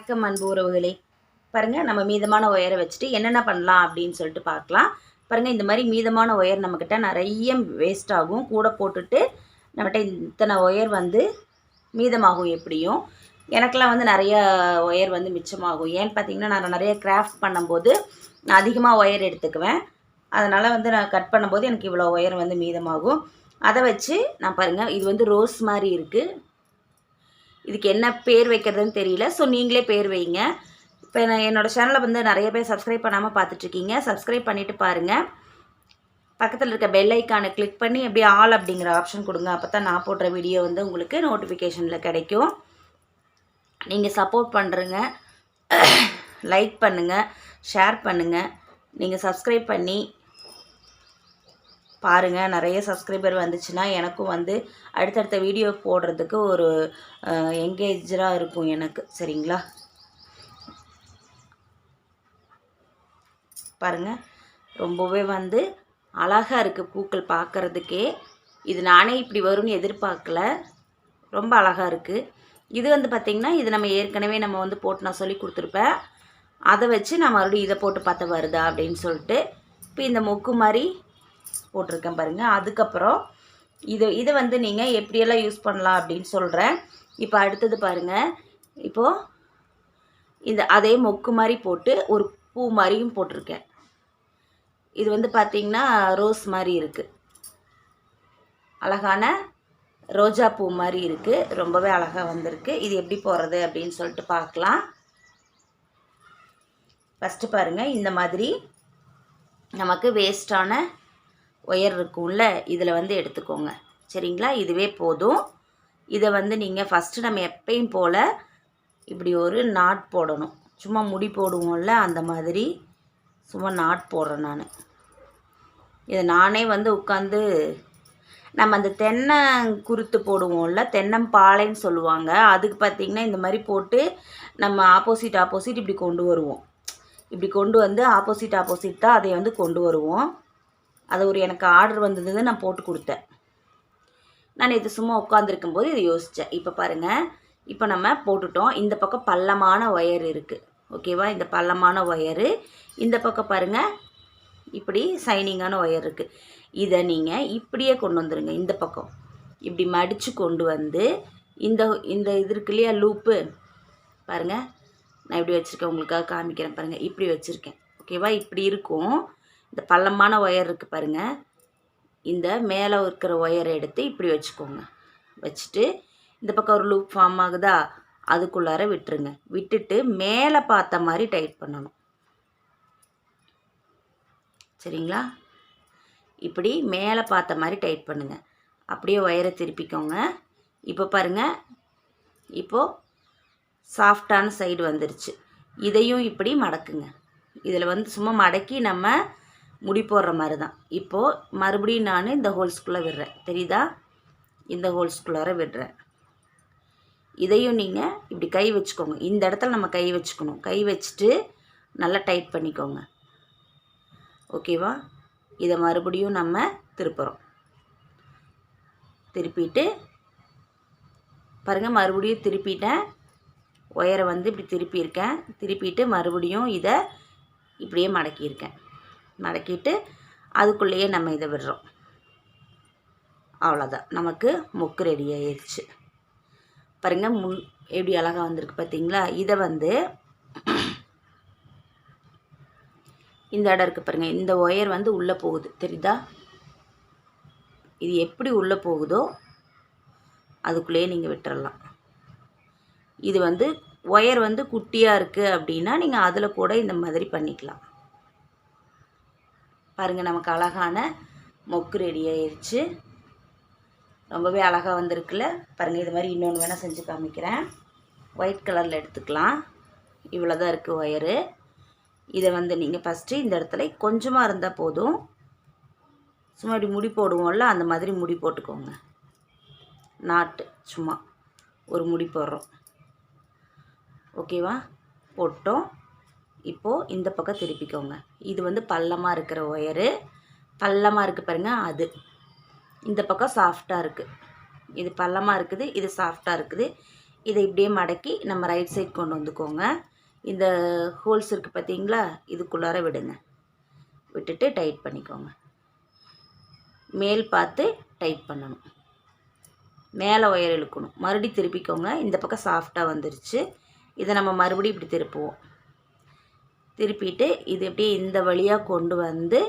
வணக்கம் அன்பு உறவுகளே. பாருங்கள் நம்ம மீதமான ஒயரை வச்சுட்டு என்னென்ன பண்ணலாம் அப்படின்னு சொல்லிட்டு பார்க்கலாம். பாருங்கள் இந்த மாதிரி மீதமான ஒயர் நம்மக்கிட்ட நிறைய வேஸ்ட் ஆகும். கூட போட்டுட்டு நம்மகிட்ட இத்தனை ஒயர் வந்து மீதமாகும் எப்படியும். எனக்கெல்லாம் வந்து நிறைய ஒயர் வந்து மிச்சமாகும். ஏன்னு பார்த்தீங்கன்னா நான் நிறைய கிராஃப்ட் பண்ணும்போது நான் அதிகமாக ஒயர் எடுத்துக்குவேன். அதனால் வந்து நான் கட் பண்ணும்போது எனக்கு இவ்வளோ ஒயர் வந்து மீதமாகும். அதை வச்சு நான் பாருங்கள் இது வந்து ரோஸ் மாதிரி இருக்குது இதுக்கு என்ன பேர் வைக்கிறதுன்னு தெரியல. ஸோ நீங்களே பேர் வைங்க. இப்போ நான் என்னோடய சேனலை வந்து நிறைய பேர் சப்ஸ்கிரைப் பண்ணாமல் பார்த்துட்ருக்கீங்க. சப்ஸ்கிரைப் பண்ணிவிட்டு பாருங்கள் பக்கத்தில் இருக்க பெல் ஐக்கானை கிளிக் பண்ணி அப்படியே ஆல் அப்படிங்கிற ஆப்ஷன் கொடுங்க. அப்போ தான் நான் போடுற வீடியோ வந்து உங்களுக்கு நோட்டிஃபிகேஷனில் கிடைக்கும். நீங்கள் சப்போர்ட் பண்ணுறங்க லைக் பண்ணுங்கள் ஷேர் பண்ணுங்கள் நீங்கள் சப்ஸ்கிரைப் பண்ணி பாருங்கள் நிறைய சப்ஸ்கிரைபர் வந்துச்சுன்னா எனக்கும் வந்து அடுத்தடுத்த வீடியோ போடுறதுக்கு ஒரு என்கேஜராக இருக்கும் எனக்கு. சரிங்களா? பாருங்கள் ரொம்பவே வந்து அழகாக இருக்குது பூக்கள் பார்க்குறதுக்கே இது நானே இப்படி வரும்னு எதிர்பார்க்கல. ரொம்ப அழகாக இருக்குது இது வந்து பார்த்திங்கன்னா இது நம்ம ஏற்கனவே நம்ம வந்து போட்டு நான் சொல்லி கொடுத்துருப்பேன். அதை வச்சு நான் மறுபடியும் இதை போட்டு பார்த்த வருதா அப்படின்னு சொல்லிட்டு இப்போ இந்த மொக்கு மாதிரி போட்டிருக்கேன் பாருங்கள் அதுக்கப்புறம் இது இதை வந்து நீங்கள் எப்படியெல்லாம் யூஸ் பண்ணலாம் அப்படின்னு சொல்கிறேன் இப்போ அடுத்தது பாருங்கள் இப்போது இந்த அதே மொக்கு மாதிரி போட்டு ஒரு பூ மாதிரியும் போட்டிருக்கேன். இது வந்து பார்த்திங்கன்னா ரோஸ் மாதிரி இருக்குது அழகான ரோஜா பூ மாதிரி இருக்குது ரொம்பவே அழகாக வந்திருக்கு. இது எப்படி போடுறது அப்படின்னு சொல்லிட்டு பார்க்கலாம். ஃபஸ்ட்டு பாருங்கள் இந்த மாதிரி நமக்கு வேஸ்ட்டான ஒயர் இருக்கும்ல இதில் வந்து எடுத்துக்கோங்க. சரிங்களா? இதுவே போதும். இதை வந்து நீங்கள் ஃபஸ்ட்டு நம்ம எப்பயும் போல் இப்படி ஒரு நாட் போடணும். சும்மா முடி போடுவோம்ல அந்த மாதிரி. சும்மா நாட் போடுறேன் நான். இதை நானே வந்து உட்காந்து நம்ம அந்த தென்னை குருத்து போடுவோம்ல தென்னம்பாளைன்னு சொல்லுவாங்க. அதுக்கு பார்த்திங்கன்னா இந்த மாதிரி போட்டு நம்ம ஆப்போசிட் ஆப்போசிட் இப்படி கொண்டு வருவோம். இப்படி கொண்டு வந்து ஆப்போசிட் ஆப்போசிட் தான் அதை வந்து கொண்டு வருவோம். அது ஒரு எனக்கு ஆர்டர் வந்தது நான் போட்டு கொடுத்தேன். நான் இது சும்மா உட்காந்துருக்கும் போது இதை யோசித்தேன் இப்போ பாருங்கள் இப்போ நம்ம போட்டுட்டோம். இந்த பக்கம் பள்ளமான ஒயர் இருக்குது ஓகேவா? இந்த பள்ளமான ஒயரு. இந்த பக்கம் பாருங்கள் இப்படி சைனிங்கான ஒயர் இருக்குது இதை நீங்கள் இப்படியே கொண்டு வந்துடுங்க இந்த பக்கம். இப்படி மடித்து கொண்டு வந்து இந்த இந்த இது இருக்கு இல்லையா லூப்பு? பாருங்கள் நான் இப்படி வச்சுருக்கேன். உங்களுக்காக காமிக்கிறேன். பாருங்கள் இப்படி வச்சுருக்கேன். ஓகேவா? இப்படி இருக்கும். இந்த பள்ளமான ஒயர் இருக்குது பாருங்கள் இந்த மேலே இருக்கிற ஒயரை எடுத்து இப்படி வச்சுக்கோங்க. வச்சுட்டு இந்த பக்கம் ஒரு லூப் ஃபார்ம் ஆகுதா? அதுக்குள்ளார விட்டுருங்க. விட்டுட்டு மேலே பார்த்த மாதிரி டைட் பண்ணணும். சரிங்களா? இப்படி மேலே பார்த்த மாதிரி டைட் பண்ணுங்கள் அப்படியே ஒயரை திருப்பிக்கோங்க. இப்போ பாருங்கள் இப்போது சாஃப்டான சைடு வந்துருச்சு. இதையும் இப்படி மடக்குங்க. இதில் வந்து சும்மா மடக்கி நம்ம முடி போடுற மாதிரி தான் இப்போது மறுபடியும் நான் இந்த ஹோல்ஸ்குள்ளே விடுறேன். தெரியுதா? இந்த ஹோல்ஸ்குள்ளார விடுறேன். இதையும் நீங்கள் இப்படி கை வச்சுக்கோங்க. இந்த இடத்துல நம்ம கை வச்சுக்கணும். கை வச்சுட்டு நல்லா டைட் பண்ணிக்கோங்க. ஓகேவா? இதை மறுபடியும் நம்ம திருப்புறோம். திருப்பிட்டு பாருங்கள் மறுபடியும் திருப்பிட்டேன். ஒயரை வந்து இப்படி திருப்பியிருக்கேன். திருப்பிட்டு மறுபடியும் இதை இப்படியே மடக்கியிருக்கேன். மடக்கிட்டு அதுக்குள்ளேயே நம்ம இதை விடுறோம். அவ்வளோதான் நமக்கு மொக்கு ரெடி ஆயிடுச்சு பாருங்கள் முன் எப்படி அழகாக வந்திருக்கு பார்த்தீங்களா இதை வந்து இந்த இடம் இருக்குது பாருங்கள் இந்த ஒயர் வந்து உள்ளே போகுது. தெரியுதா? இது எப்படி உள்ளே போகுதோ அதுக்குள்ளேயே நீங்கள் விட்டுறலாம். இது வந்து ஒயர் வந்து குட்டியாக இருக்குது அப்படின்னா நீங்கள் அதில் கூட இந்த மாதிரி பண்ணிக்கலாம். பாருங்கள் நமக்கு அழகான மொக்கு ரெடி ஆயிடுச்சு ரொம்பவே அழகாக வந்திருக்குல்ல பாருங்கள் இது மாதிரி இன்னொன்று வேணால் செஞ்சு காமிக்கிறேன். ஒயிட் கலரில் எடுத்துக்கலாம். இவ்வளோ தான் இருக்குது ஒயரு இதை வந்து நீங்கள் ஃபஸ்ட்டு இந்த இடத்துல கொஞ்சமாக இருந்தால் போதும். சும்மா இப்படி முடி போடுவோம்ல அந்த மாதிரி முடி போட்டுக்கோங்க. நாட்டு சும்மா. ஒரு முடி போடுறோம். ஓகேவா போட்டோம். இப்போது இந்த பக்கம் திருப்பிக்கோங்க. இது வந்து பள்ளமாக இருக்கிற ஒயரு. பள்ளமாக இருக்குது பாருங்கள் அது. இந்த பக்கம் சாஃப்டாக இருக்குது இது பள்ளமாக இருக்குது இது சாஃப்டாக இருக்குது. இதை இப்படியே மடக்கி நம்ம ரைட் சைட் கொண்டு வந்துக்கோங்க. இந்த ஹோல்ஸ் இருக்குது பார்த்தீங்களா இதுக்குள்ளார விடுங்க. விட்டுட்டு டைட் பண்ணிக்கோங்க. மேல் பார்த்து டைட் பண்ணணும். மேலே ஒயர் இழுக்கணும். மறுபடி திருப்பிக்கோங்க. இந்த பக்கம் சாஃப்டாக வந்துருச்சு. இதை நம்ம மறுபடியும் இப்படி திருப்புவோம். திருப்பிட்டு இது அப்படியே இந்த வழியாக கொண்டு வந்து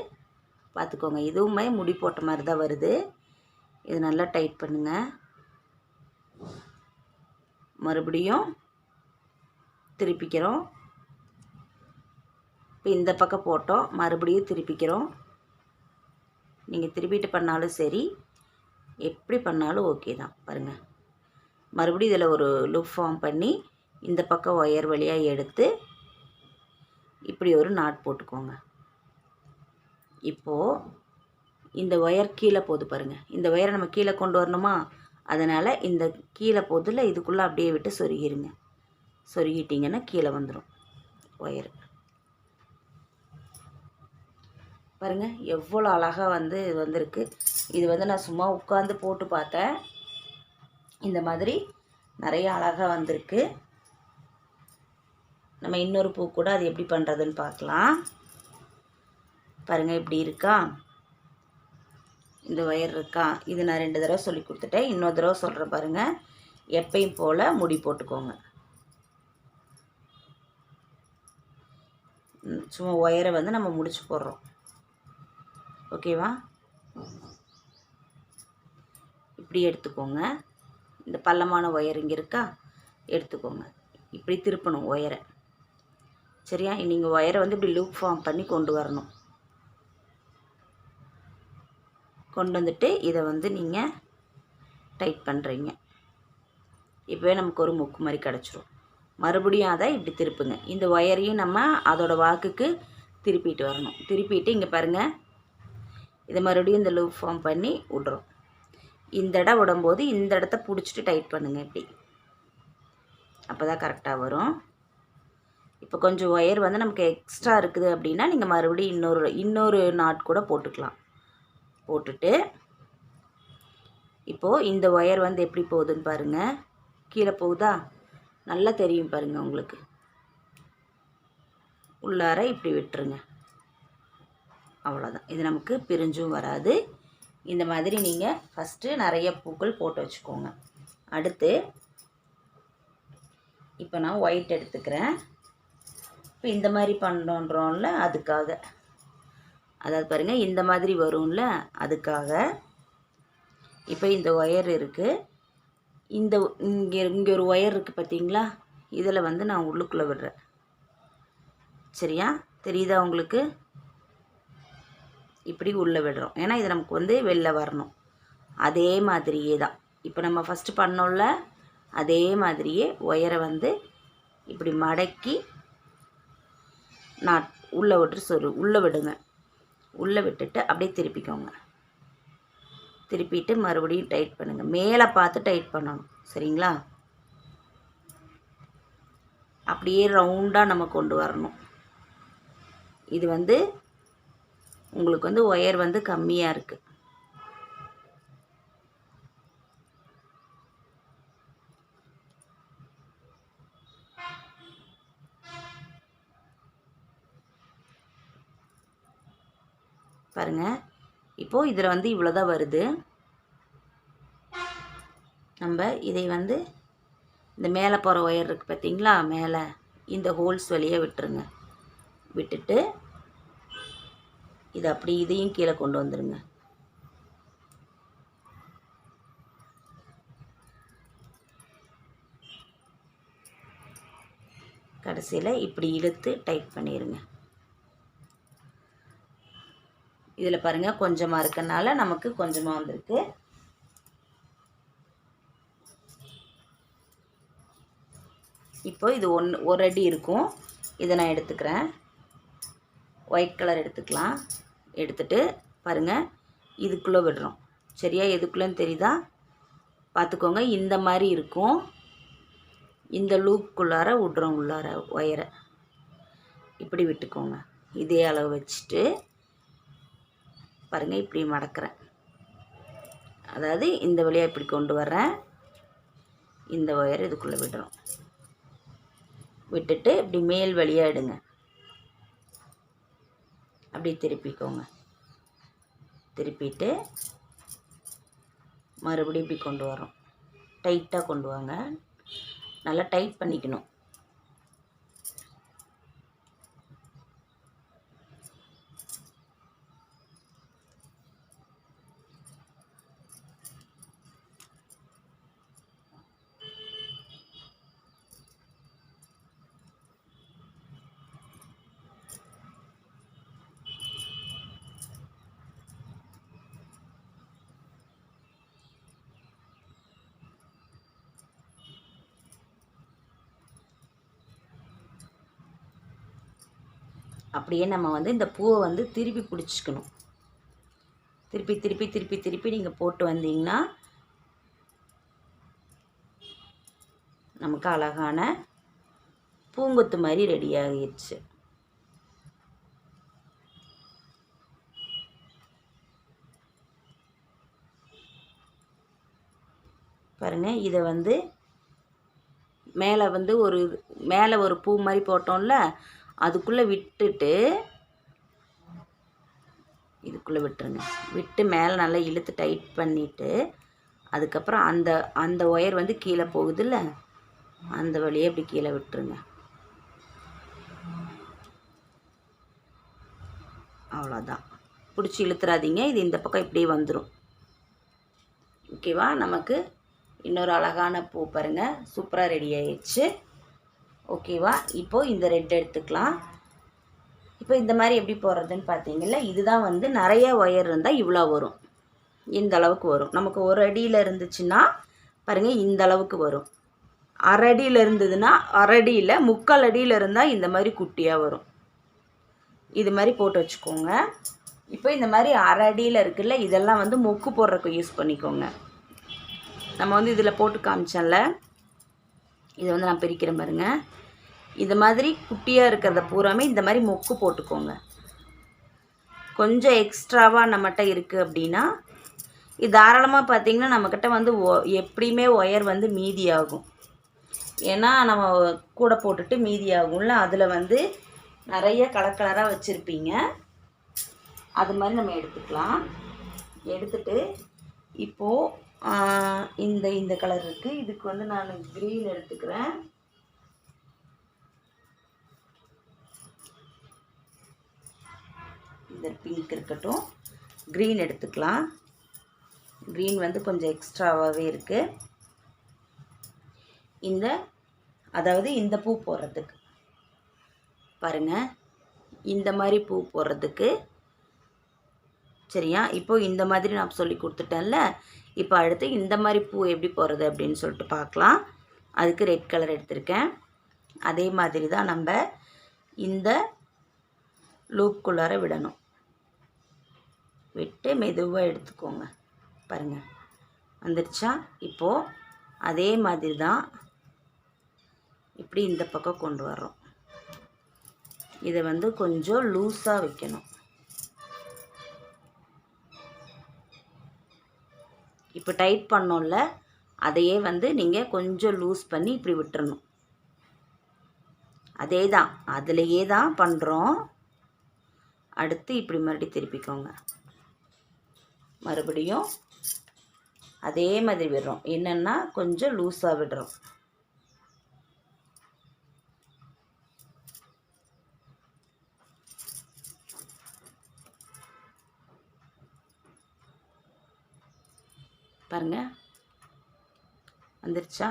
பார்த்துக்கோங்க. இதுவுமே முடி போட்ட மாதிரி தான் வருது. இது நல்லா டைட் பண்ணுங்கள் மறுபடியும் திருப்பிக்கிறோம். இப்போ இந்த பக்கம் போட்டோம். மறுபடியும் திருப்பிக்கிறோம். நீங்கள் திருப்பிட்டு பண்ணாலும் சரி எப்படி பண்ணாலும் ஓகே தான். பாருங்கள் மறுபடியும் இதில் ஒரு லுக் ஃபார்ம் பண்ணி இந்த பக்கம் ஒயர் வழியாக எடுத்து இப்படி ஒரு நாட் போட்டுக்கோங்க. இப்போது இந்த ஒயர் கீழே போகுது பாருங்கள் இந்த ஒயரை நம்ம கீழே கொண்டு வரணுமா? அதனால் இந்த கீழே போதில் இதுக்குள்ளே அப்படியே விட்டு சொருகிருங்க. சொருகிட்டிங்கன்னா கீழே வந்துடும் ஒயர் பாருங்கள் எவ்வளோ அழகாக வந்து வந்திருக்கு. இது வந்து நான் சும்மா உட்காந்து போட்டு பார்த்தேன். இந்த மாதிரி நிறைய அழகாக வந்திருக்கு. நம்ம இன்னொரு பூ கூட அது எப்படி பண்ணுறதுன்னு பார்க்கலாம். பாருங்கள் இப்படி இருக்கா? இந்த ஒயர் இருக்கா? இது நான் ரெண்டு தடவை சொல்லி கொடுத்துட்டேன். இன்னொரு தடவை சொல்கிறேன் பாருங்கள் எப்பையும் போல் முடி போட்டுக்கோங்க. சும்மா ஒயரை வந்து நம்ம முடிச்சு போடுறோம். ஓகேவா? இப்படி எடுத்துக்கோங்க. இந்த பள்ளமான ஒயர் இங்கே இருக்கா? எடுத்துக்கோங்க. இப்படி திருப்பணும் ஒயரை. சரியா? நீங்கள் ஒயரை வந்து இப்படி லூப் ஃபார்ம் பண்ணி கொண்டு வரணும். கொண்டு வந்துட்டு இதை வந்து நீங்கள் டைட் பண்ணுறீங்க இப்போவே நமக்கு ஒரு முக்கு மாதிரி கிடச்சிரும். மறுபடியும் அதை இப்படி திருப்புங்க. இந்த ஒயரையும் நம்ம அதோடய வாக்குக்கு திருப்பிட்டு வரணும். திருப்பிட்டு இங்கே பாருங்கள் இதை மறுபடியும் இந்த லூப் ஃபார்ம் பண்ணி விட்றோம். இந்த இடம் விடும்போது இந்த இடத்த பிடிச்சிட்டு டைட் பண்ணுங்கள் இப்படி. அப்போ தான் கரெக்டாக வரும். இப்போ கொஞ்சம் ஒயர் வந்து நமக்கு எக்ஸ்ட்ரா இருக்குது அப்படின்னா நீங்கள் மறுபடியும் இன்னொரு இன்னொரு நாட் கூட போட்டுக்கலாம். போட்டுட்டு இப்போது இந்த ஒயர் வந்து எப்படி போகுதுன்னு பாருங்கள் கீழே போகுதா? நல்லா தெரியும் பாருங்கள் உங்களுக்கு. உள்ளார இப்படி விட்டுருங்க. அவ்வளோதான் இது நமக்கு பிரிஞ்சும் வராது. இந்த மாதிரி நீங்கள் ஃபஸ்ட்டு நிறைய பூக்கள் போட்டு வச்சுக்கோங்க. அடுத்து இப்போ நான் ஒயிட் எடுத்துக்கிறேன். இப்போ இந்த மாதிரி பண்ணுறோம்ல அதுக்காக. அதாவது பாருங்கள் இந்த மாதிரி வரும்ல அதுக்காக. இப்போ இந்த ஒயர் இருக்குது இந்த இங்கே இங்கே ஒரு ஒயர் இருக்குது பார்த்தீங்களா இதில் வந்து நான் உள்ளுக்குள்ளே விடுறேன். சரியா? தெரியுதா உங்களுக்கு? இப்படி உள்ளே விடுறோம். ஏன்னா இது நமக்கு வந்து வெளில வரணும். அதே மாதிரியே தான். இப்போ நம்ம ஃபஸ்ட்டு பண்ணோம்ல அதே மாதிரியே ஒயரை வந்து இப்படி மடக்கி நான் உள்ளே விட்டு சொரு உள்ளே விடுங்க. உள்ளே விட்டுட்டு அப்படியே திருப்பிக்கோங்க. திருப்பிட்டு மறுபடியும் டைட் பண்ணுங்கள் மேலே பார்த்து டைட் பண்ணணும். சரிங்களா? அப்படியே ரவுண்டாக நம்ம கொண்டு வரணும். இது வந்து உங்களுக்கு வந்து ஒயர் வந்து கம்மியாக இருக்குது பாருங்கள் இப்போது இதில் வந்து இவ்வளோ தான் வருது. நம்ம இதை வந்து இந்த மேலே போகிற ஒயர் இருக்குது பார்த்தீங்களா மேலே இந்த ஹோல்ஸ் வழியாக விட்டுருங்க. விட்டுட்டு இது அப்படி இதையும் கீழே கொண்டு வந்துடுங்க கடைசியில் இப்படி இழுத்து டைட் பண்ணிடுங்க இதில் பாருங்கள் கொஞ்சமாக இருக்கனால நமக்கு கொஞ்சமாக வந்திருக்கு. இப்போ இது ஒன்று ஒரு அடி இருக்கும். இதை நான் எடுத்துக்கிறேன். ஒயிட் கலர் எடுத்துக்கலாம். எடுத்துட்டு பாருங்கள் இதுக்குள்ளே விடுறோம். சரியா எதுக்குள்ளேன்னு தெரியுதா? பார்த்துக்கோங்க இந்த மாதிரி இருக்கும். இந்த லூப்புக்குள்ளார விட்றோம் உள்ளார ஒயரை இப்படி விட்டுக்கோங்க. இதே அளவு வச்சுட்டு பாருங்கள் இப்படி மடக்கிறேன். அதாவது இந்த வழியாக இப்படி கொண்டு வர்றேன். இந்த ஒயர் இதுக்குள்ளே விடுறோம் விட்டுட்டு இப்படி மேல் வழியாக எடுங்க. அப்படி திருப்பிக்கோங்க. திருப்பிட்டு மறுபடியும் இப்படி கொண்டு வரோம் டைட்டாக கொண்டு வாங்க. நல்லா டைட் பண்ணிக்கணும். அப்படியே நம்ம வந்து இந்த பூவை வந்து திருப்பி பிடிச்சிக்கணும். திருப்பி திருப்பி திருப்பி திருப்பி நீங்கள் போட்டு வந்தீங்கன்னா நமக்கு அழகான பூங்கொத்து மாதிரி ரெடி ஆகிடுச்சு பாருங்கள் இதை வந்து மேலே வந்து ஒரு மேலே ஒரு பூ மாதிரி போட்டோம்ல அதுக்குள்ளே விட்டுட்டு இதுக்குள்ளே விட்டுருங்க. விட்டு மேலே நல்லா இழுத்து டைட் பண்ணிவிட்டு அதுக்கப்புறம் அந்த அந்த ஒயர் வந்து கீழே போகுதுல்ல? அந்த வழியே இப்படி கீழே விட்டுருங்க. அவ்வளோதான் பிடிச்சி இழுத்துறாதீங்க. இது இந்த பக்கம் இப்படியே வந்துடும் ஓகேவா நமக்கு இன்னொரு அழகான பூ பாருங்கள் சூப்பராக ரெடி ஆயிடுச்சு. ஓகேவா? இப்போது இந்த ரெட் எடுத்துக்கலாம். இப்போ இந்த மாதிரி எப்படி போடுறதுன்னு பார்த்தீங்கல்ல இதுதான் வந்து நிறைய ஒயர் இருந்தால் இவ்வளோ வரும். இந்த அளவுக்கு வரும். நமக்கு ஒரு அடியில் இருந்துச்சுன்னா பாருங்கள் இந்த அளவுக்கு வரும். அரை அடியில் இருந்ததுன்னா அரை அடியில் முக்கால் அடியில் இருந்தால் இந்த மாதிரி குட்டியாக வரும். இது மாதிரி போட்டு வச்சுக்கோங்க. இப்போ இந்த மாதிரி அரை அடியில் இருக்குல்ல இதெல்லாம் வந்து மொக்கு போடுறதுக்கு யூஸ் பண்ணிக்கோங்க. நம்ம வந்து இதில் போட்டு காமிச்சேன்ல இதை வந்து நான் பிரிக்கிறேன் பாருங்கள் இந்த மாதிரி குட்டியாக இருக்கிறத பூராமே இந்த மாதிரி மொக்கு போட்டுக்கோங்க. கொஞ்சம் எக்ஸ்ட்ராவாக நம்மகிட்ட இருக்குது அப்படின்னா இது தாராளமாக பார்த்திங்கன்னா நம்மக்கிட்ட வந்து ஒ எப்படியுமே ஒயர் வந்து மீதி ஆகும் ஏன்னா நம்ம கூட போட்டுட்டு மீதி ஆகும்ல அதில் வந்து நிறைய கலர் கலராக வச்சுருப்பீங்க. அது மாதிரி நம்ம எடுத்துக்கலாம். எடுத்துட்டு இப்போது இந்த இந்த கலர் இருக்குது இதுக்கு வந்து நான் க்ரீன் எடுத்துக்கிறேன். இந்த பிங்க் இருக்கட்டும். க்ரீன் எடுத்துக்கலாம். க்ரீன் வந்து கொஞ்சம் எக்ஸ்ட்ராவாகவே இருக்குது இந்த அதாவது இந்த பூ போடுறதுக்கு. பாருங்கள் இந்த மாதிரி பூ போடுறதுக்கு. சரியா? இப்போ இந்த மாதிரி நான் சொல்லி கொடுத்துட்டேன்ல. இப்போ அடுத்து இந்த மாதிரி பூ எப்படி போடுறது அப்படின்னு சொல்லிட்டு பார்க்கலாம். அதுக்கு ரெட் கலர் எடுத்திருக்கேன். அதே மாதிரி தான் நம்ம இந்த லூப் குள்ளார விடணும். விட்டு மெதுவாக எடுத்துக்கோங்க. பாருங்கள் வந்துடுச்சா இப்போது அதே மாதிரி தான் இப்படி இந்த பக்கம் கொண்டு வர்றோம். இதை வந்து கொஞ்சம் லூஸாக வைக்கணும். இப்போ டைட் பண்ணோம்ல அதையே வந்து நீங்கள் கொஞ்சம் லூஸ் பண்ணி இப்படி விட்டுறணும். அதே தான் அதுலேயே தான் பண்ணுறோம் அடுத்து இப்படி மறுபடியும் திருப்பிக்கோங்க. மறுபடியும் அதே மாதிரி விடுறோம். என்னென்னா கொஞ்சம் லூஸாக விடுறோம். பாருங்க. வந்துருச்சா?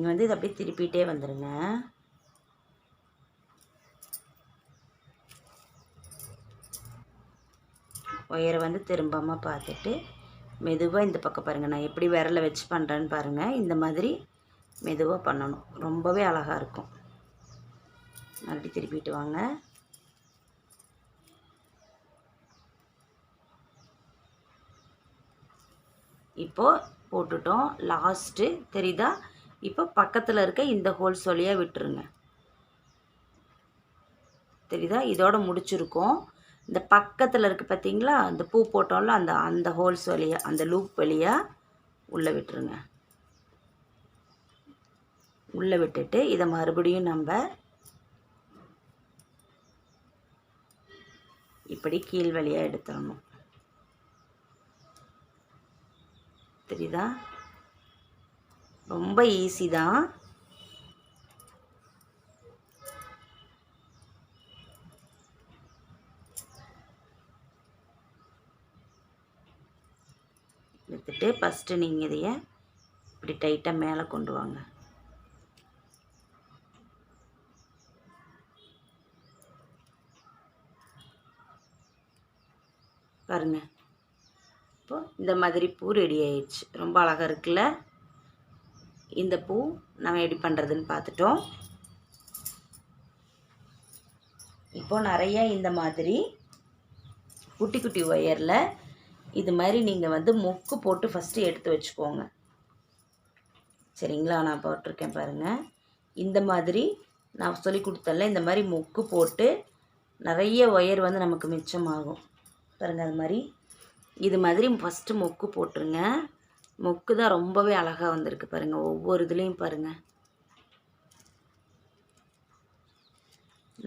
நீங்கள் வந்து இதை அப்படியே திருப்பிகிட்டே வந்துடுங்க ஒயரை வந்து திரும்பாமல் பார்த்துட்டு மெதுவாக இந்த பக்கம் பாருங்கள் நான் எப்படி விரலை வச்சு பண்ணுறேன்னு பாருங்கள் இந்த மாதிரி மெதுவாக பண்ணணும். ரொம்பவே அழகாக இருக்கும். மறுபடி திருப்பிட்டு வாங்க. இப்போது போட்டுட்டோம். லாஸ்ட்டு தெரியுதா? இப்போ பக்கத்தில் இருக்க இந்த ஹோல்ஸ் வழியாக விட்டுருங்க. தெரியுதா? இதோட முடிச்சிருக்கோம். இந்த பக்கத்தில் இருக்க பார்த்தீங்களா அந்த பூ போட்டோம்ல அந்த அந்த ஹோல்ஸ் வழியாக அந்த லூப் வழியாக உள்ளே விட்டுருங்க. உள்ளே விட்டுட்டு இதை மறுபடியும் நம்ம இப்படி கீழ் வழியாக எடுத்துடணும். தெரியுதா? ரொம்ப ஈஸி தான். எடுத்துகிட்டு ஃபஸ்ட்டு நீங்கள் இதைய இப்படி டைட்டாக மேலே கொண்டு வாங்க. பாருங்க. இப்போ இந்த மாதிரி பூ ரெடி ஆயிடுச்சு. ரொம்ப அழகாக இருக்குல்ல? இந்த பூ நம்ம எப்படி பண்ணுறதுன்னு பார்த்துட்டோம். இப்போ நிறைய இந்த மாதிரி குட்டி குட்டி ஒயரில் இது மாதிரி நீங்கள் வந்து மொக்கு போட்டு ஃபஸ்ட்டு எடுத்து வச்சுக்கோங்க. சரிங்களா? நான் போட்டிருக்கேன் பாருங்கள் இந்த மாதிரி நான் சொல்லி கொடுத்தல இந்த மாதிரி மொக்கு போட்டு நிறைய ஒயர் வந்து நமக்கு மிச்சமாகும். பாருங்கள் அது மாதிரி. இது மாதிரி ஃபஸ்ட்டு மொக்கு போட்டுருங்க. மொக்கு தான் ரொம்பவே அழகாக வந்திருக்கு பாருங்கள் ஒவ்வொரு இதுலேயும் பாருங்கள்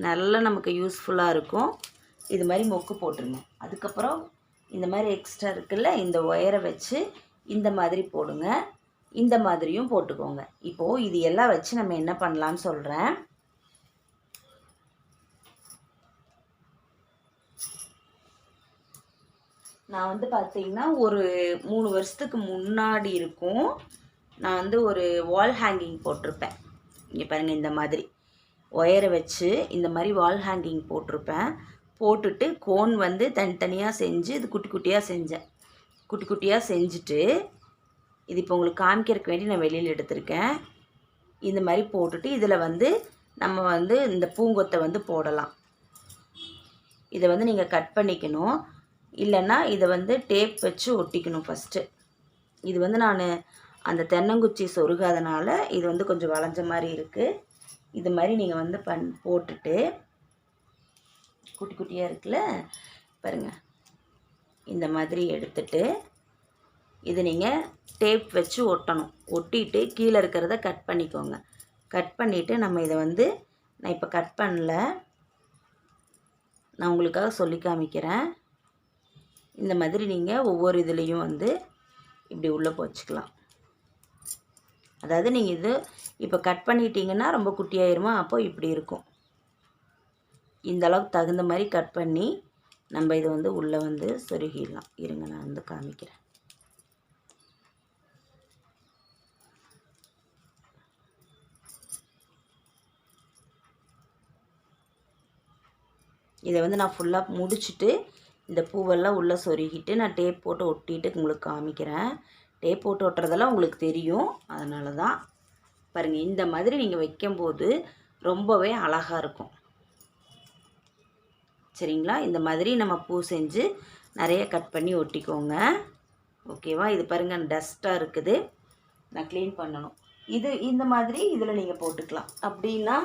நல்லா நமக்கு யூஸ்ஃபுல்லாக இருக்கும். இது மாதிரி மொக்கு போட்டுருங்க. அதுக்கப்புறம் இந்த மாதிரி எக்ஸ்ட்ரா இருக்குல்ல இந்த ஒயரை வச்சு இந்த மாதிரி போடுங்க. இந்த மாதிரியும் போட்டுக்கோங்க. இப்போது இது எல்லாம் வச்சு நம்ம என்ன பண்ணலான்னு சொல்கிறேன் நான் வந்து பார்த்தீங்கன்னா ஒரு மூணு வருஷத்துக்கு முன்னாடி இருக்கும். நான் வந்து ஒரு வால் ஹேங்கிங் போட்டிருப்பேன். இங்கே பாருங்கள் இந்த மாதிரி. ஒயரை வச்சு இந்த மாதிரி வால் ஹேங்கிங் போட்டிருப்பேன். போட்டுட்டு கோன் வந்து தனித்தனியாக செஞ்சு இது குட்டி குட்டியாக செஞ்சேன். குட்டி குட்டியாக செஞ்சுட்டு இது இப்போ உங்களுக்கு காமிக்கிறதுக்கு வேண்டி நான் வெளியில் எடுத்திருக்கேன். இந்த மாதிரி போட்டுட்டு இதில் வந்து நம்ம வந்து இந்த பூங்கொத்தை வந்து போடலாம். இதை வந்து நீங்கள் கட் பண்ணிக்கணும். இல்லைன்னா இதை வந்து டேப் வச்சு ஒட்டிக்கணும் ஃபஸ்ட்டு இது வந்து நான் அந்த தென்னங்குச்சி சொருகாதனால இது வந்து கொஞ்சம் வளைஞ்ச மாதிரி இருக்குது இது மாதிரி நீங்கள் வந்து பண் போட்டுட்டு குட்டி குட்டியாக இருக்குல்ல? பாருங்கள் இந்த மாதிரி எடுத்துட்டு இது நீங்கள் டேப் வச்சு ஒட்டணும். ஒட்டிட்டு கீழே இருக்கிறத கட் பண்ணிக்கோங்க. கட் பண்ணிவிட்டு நம்ம இதை வந்து நான் இப்போ கட் பண்ணல. நான் உங்களுக்காக சொல்லி காமிக்கிறேன். இந்த மாதிரி நீங்கள் ஒவ்வொரு இதுலேயும் வந்து இப்படி உள்ளே போச்சுக்கலாம். அதாவது நீங்கள் இது இப்போ கட் பண்ணிட்டீங்கன்னா ரொம்ப குட்டியாயிருமா? அப்போ இப்படி இருக்கும். இந்த அளவுக்கு தகுந்த மாதிரி கட் பண்ணி நம்ம இதை வந்து உள்ளே வந்து சொருகிடலாம். இருங்க நான் வந்து காமிக்கிறேன். இதை வந்து நான் ஃபுல்லாக முடிச்சுட்டு இந்த பூவெல்லாம் உள்ளே சொருகிட்டு நான் டேப் போட்டு ஒட்டிட்டு உங்களுக்கு காமிக்கிறேன். டேப் போட்டு ஒட்டுறதெல்லாம் உங்களுக்கு தெரியும். அதனால தான் பாருங்கள் இந்த மாதிரி நீங்கள் வைக்கும்போது ரொம்பவே அழகாக இருக்கும். சரிங்களா? இந்த மாதிரி நம்ம பூ செஞ்சு நிறைய கட் பண்ணி ஒட்டிக்கோங்க. ஓகேவா? இது பாருங்கள் டஸ்ட்டாக இருக்குது. நான் க்ளீன் பண்ணணும். இது இந்த மாதிரி இதில் நீங்கள் போட்டுக்கலாம். அப்படின்னா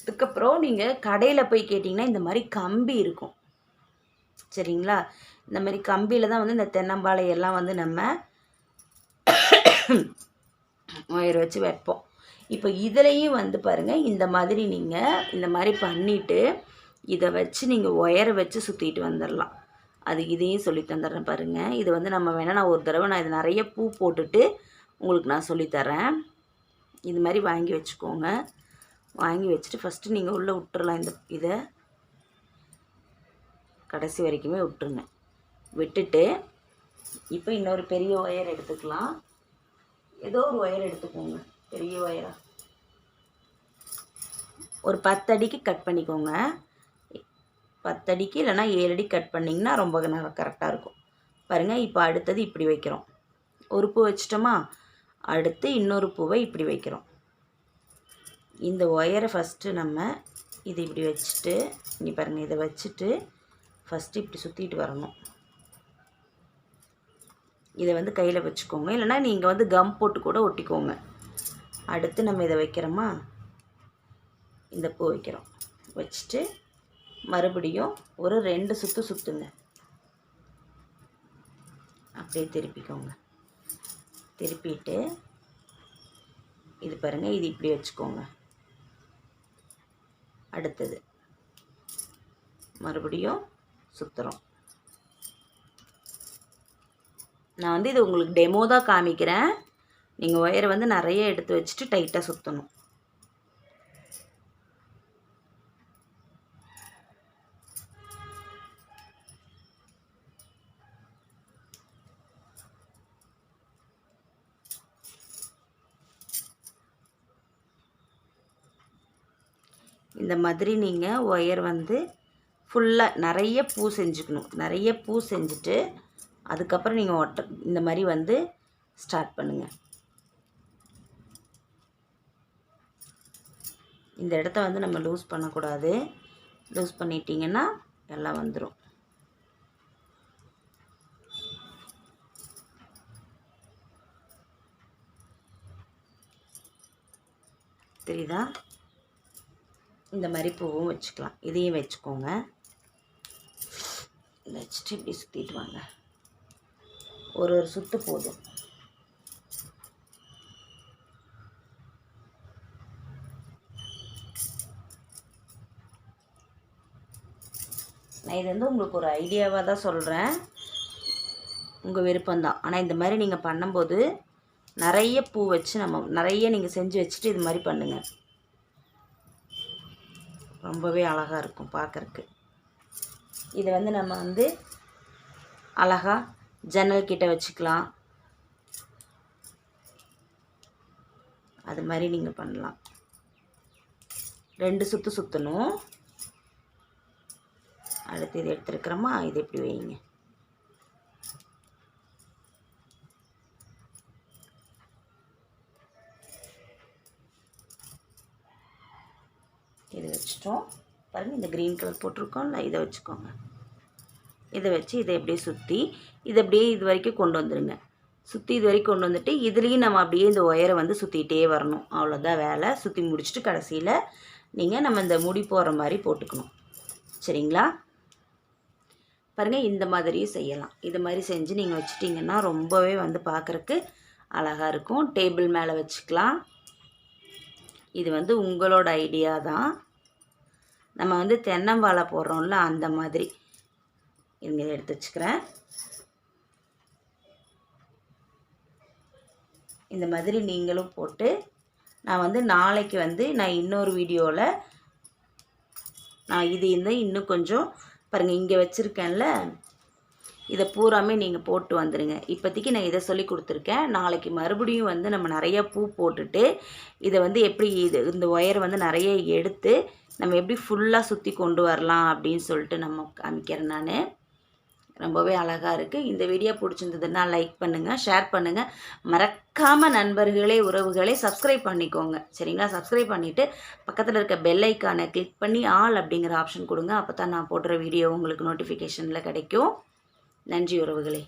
அதுக்கப்புறம் நீங்கள் கடையில் போய் கேட்டிங்கன்னா இந்த மாதிரி கம்பி இருக்கும். சரிங்களா? இந்த மாதிரி கம்பியில் தான் வந்து இந்த தென்னம்பாளையெல்லாம் வந்து நம்ம ஒயர் வச்சு வைப்போம். இப்போ இதுலேயும் வந்து பாருங்கள் இந்த மாதிரி நீங்கள் இந்த மாதிரி பண்ணிவிட்டு இதை வச்சு நீங்கள் ஒயரை வச்சு சுற்றிட்டு வந்துடலாம் அது இதையும் சொல்லி தந்துடுறேன் பாருங்கள் இது வந்து நம்ம வேணால் நான் ஒரு தடவை நான் இது நிறைய பூ போட்டுட்டு உங்களுக்கு நான் சொல்லித்தரேன் இது மாதிரி வாங்கி வச்சுக்கோங்க. வாங்கி வச்சுட்டு ஃபஸ்ட்டு நீங்கள் உள்ளே விட்டுறலாம் இந்த இதை. கடைசி வரைக்குமே விட்டுருங்க. விட்டுட்டு இப்போ இன்னொரு பெரிய ஒயர் எடுத்துக்கலாம். ஏதோ ஒரு ஒயர் எடுத்துக்கோங்க. பெரிய ஒயராக ஒரு பத்தடிக்கு கட் பண்ணிக்கோங்க. பத்தடிக்கு இல்லைன்னா ஏழு அடி கட் பண்ணிங்கன்னா ரொம்ப நல்லா கரெக்டாக இருக்கும். பாருங்கள் இப்போ அடுத்தது இப்படி வைக்கிறோம். ஒரு பூ வச்சிட்டோமா? அடுத்து இன்னொரு பூவை இப்படி வைக்கிறோம். இந்த ஒயரை ஃபஸ்ட்டு நம்ம இது இப்படி வச்சுட்டு இங்கே பாருங்கள் இதை வச்சுட்டு ஃபஸ்ட்டு இப்படி சுற்றிட்டு வரணும். இதை வந்து கையில் வச்சுக்கோங்க. இல்லைனா நீங்கள் வந்து கம் போட்டு கூட ஒட்டிக்கோங்க. அடுத்து நம்ம இதை வைக்கிறோமா? இந்த பூ வைக்கிறோம். வச்சுட்டு மறுபடியும் ஒரு ரெண்டு சுற்று சுற்றுங்க அப்படியே திருப்பிக்கோங்க. திருப்பிட்டு இது பாருங்கள் இது இப்படி வச்சுக்கோங்க. அடுத்தது மறுபடியும் சுற்றுறோம் நான் வந்து இது உங்களுக்கு டெமோ தான் காமிக்கிறேன். நீங்கள் ஒயரை வந்து நிறைய எடுத்து வச்சுட்டு டைட்டாக சுற்றணும் இந்த மாதிரி நீங்கள் ஒயர் வந்து ஃபுல்லாக நிறைய பூ செஞ்சுக்கணும். நிறைய பூ செஞ்சுட்டு அதுக்கப்புறம் நீங்கள் ஒட்ட இந்த மாதிரி வந்து ஸ்டார்ட் பண்ணுங்கள் இந்த இடத்த வந்து நம்ம லூஸ் பண்ணக்கூடாது. லூஸ் பண்ணிட்டீங்கன்னா எல்லாம் வந்துடும் தெரியுதா? இந்த மாதிரி பூவும் வச்சுக்கலாம். இதையும் வச்சுக்கோங்க. வச்சுட்டு இப்படி சுற்றிட்டு வாங்க. ஒரு ஒரு சுற்று போதும். நான் இது வந்து உங்களுக்கு ஒரு ஐடியாவாக தான் சொல்கிறேன் உங்கள் விருப்பம்தான். ஆனால் இந்த மாதிரி நீங்கள் பண்ணும்போது நிறைய பூ வச்சு நம்ம நிறைய நீங்கள் செஞ்சு வச்சுட்டு இது மாதிரி பண்ணுங்கள் ரொம்பவே அழகாக இருக்கும் பார்க்குறக்கு இதை வந்து நம்ம வந்து அழகாக ஜன்னல் கிட்ட வச்சுக்கலாம். அது மாதிரி நீங்கள் பண்ணலாம். ரெண்டு சுற்று சுற்றணும் அடுத்து இது எடுத்துருக்குறோமா? இது எப்படி வைங்க. இது வச்சிட்டோம். பாருங்கள் இந்த க்ரீன் கலர் போட்டிருக்கோம்ல இதை வச்சுக்கோங்க. இதை வச்சு இதை அப்படியே சுற்றி இதை அப்படியே இது வரைக்கும் கொண்டு வந்துடுங்க சுற்றி இது வரைக்கும் கொண்டு வந்துட்டு இதுலேயும் நம்ம அப்படியே இந்த ஒயரை வந்து சுற்றிகிட்டே வரணும். அவ்வளோதான் வேலை. சுற்றி முடிச்சுட்டு கடைசியில் நீங்கள் நம்ம இந்த முடி போகிற மாதிரி போட்டுக்கணும். சரிங்களா? பாருங்கள் இந்த மாதிரியும் செய்யலாம். இது மாதிரி செஞ்சு நீங்கள் வச்சிட்டிங்கன்னா ரொம்பவே வந்து பார்க்குறக்கு அழகாக இருக்கும். டேபிள் மேலே வச்சுக்கலாம். இது வந்து உங்களோட ஐடியா தான். நம்ம வந்து தென்னம்பாலை போடுறோம்ல அந்த மாதிரி. இங்கே எடுத்து வச்சுக்கிறேன். இந்த மாதிரி நீங்களும் போட்டு நான் வந்து நாளைக்கு வந்து நான் இன்னொரு வீடியோவில் நான் இது இந்த இன்னும் கொஞ்சம் பாருங்கள் இங்கே வச்சுருக்கேன்ல. இதை பூராமே நீங்கள் போட்டு வந்துடுங்க இப்போதைக்கு நான் இதை சொல்லி கொடுத்துருக்கேன். நாளைக்கு மறுபடியும் வந்து நம்ம நிறைய பூ போட்டுட்டு இதை வந்து எப்படி இது இந்த ஒயர் வந்து நிறைய எடுத்து நம்ம எப்படி ஃபுல்லாக சுற்றி கொண்டு வரலாம் அப்படின்னு சொல்லிட்டு நம்ம காமிக்கிறேன் நான். ரொம்பவே அழகாக இருக்குது இந்த வீடியோ பிடிச்சிருந்ததுன்னா லைக் பண்ணுங்கள் ஷேர் பண்ணுங்கள் மறக்காமல் நண்பர்களே உறவுகளே சப்ஸ்கிரைப் பண்ணிக்கோங்க. சரிங்களா? சப்ஸ்கிரைப் பண்ணிவிட்டு பக்கத்தில் இருக்க பெல் ஐக்கானை கிளிக் பண்ணி ஆல் அப்படிங்கிற ஆப்ஷன் கொடுங்க. அப்போ தான் நான் போடுற வீடியோ உங்களுக்கு நோட்டிஃபிகேஷனில் கிடைக்கும். நன்றி உறவுகளே.